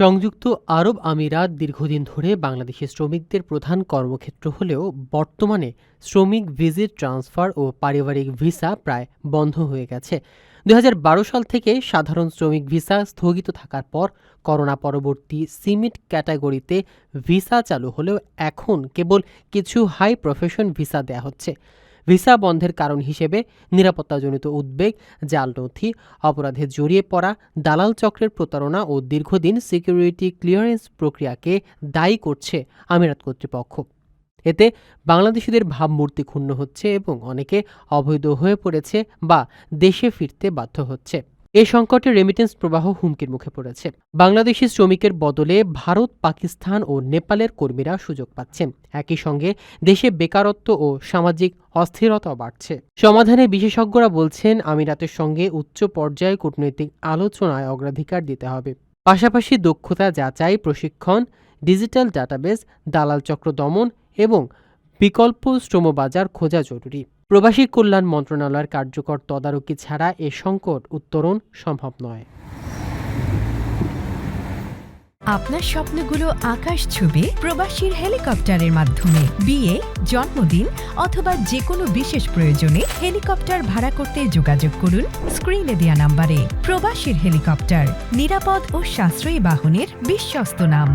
সংযুক্ত আরব আমিরাত দীর্ঘদিন ধরে বাংলাদেশের শ্রমিকদের প্রধান কর্মক্ষেত্র হলেও বর্তমানে শ্রমিক ভিজিট, ট্রান্সফার ও পারিবারিক ভিসা প্রায় বন্ধ হয়ে গেছে। দু হাজার বারো সাল থেকে সাধারণ শ্রমিক ভিসা স্থগিত থাকার পর করোনা পরবর্তী সিমিট ক্যাটাগরিতে ভিসা চালু হলেও এখন কেবল কিছু হাই প্রফেশন ভিসা দেয়া হচ্ছে। ভিসা বন্ধের কারণ হিসেবে নিরাপত্তাজনিত উদ্বেগ, জাল নথি, অপরাধে জড়িয়ে পড়া, দালাল চক্রের প্রতারণা ও দীর্ঘদিন সিকিউরিটি ক্লিয়ারেন্স প্রক্রিয়াকে দায়ী করছে আমিরাত কর্তৃপক্ষ। এতে বাংলাদেশিদের ভাবমূর্তি ক্ষুণ্ণ হচ্ছে এবং অনেকে অবৈধ হয়ে পড়েছে বা দেশে ফিরতে বাধ্য হচ্ছে। এ সংকটে রেমিটেন্স প্রবাহ হুমকির মুখে পড়েছে। বাংলাদেশি শ্রমিকের বদলে ভারত, পাকিস্তান ও নেপালের কর্মীরা সুযোগ পাচ্ছেন। একই সঙ্গে দেশে বেকারত্ব ও সামাজিক অস্থিরতা বাড়ছে। সমাধানে বিশেষজ্ঞরা বলছেন, আমিরাতের সঙ্গে উচ্চ পর্যায়ে কূটনৈতিক আলোচনায় অগ্রাধিকার দিতে হবে। পাশাপাশি দক্ষতা যাচাই, প্রশিক্ষণ ডিজিটাল ডাটাবেস দালাল চক্র দমন এবং বিকল্প শ্রমবাজার খোঁজা জরুরি। প্রবাসী কল্যাণ মন্ত্রণালয়ের কার্যকর তদারকি ছাড়া এ সংকট উত্তরণ সম্ভব নয়। আপনার স্বপ্নগুলো আকাশ ছুবে প্রবাসীর হেলিকপ্টারের মাধ্যমে। বিয়ে, জন্মদিন অথবা যে কোনো বিশেষ প্রয়োজনে হেলিকপ্টার ভাড়া করতে যোগাযোগ করুন স্ক্রিনে দেয়া নাম্বারে। প্রবাসীর হেলিকপ্টার, নিরাপদ ও সাশ্রয়ী বাহনের বিশ্বস্ত নাম।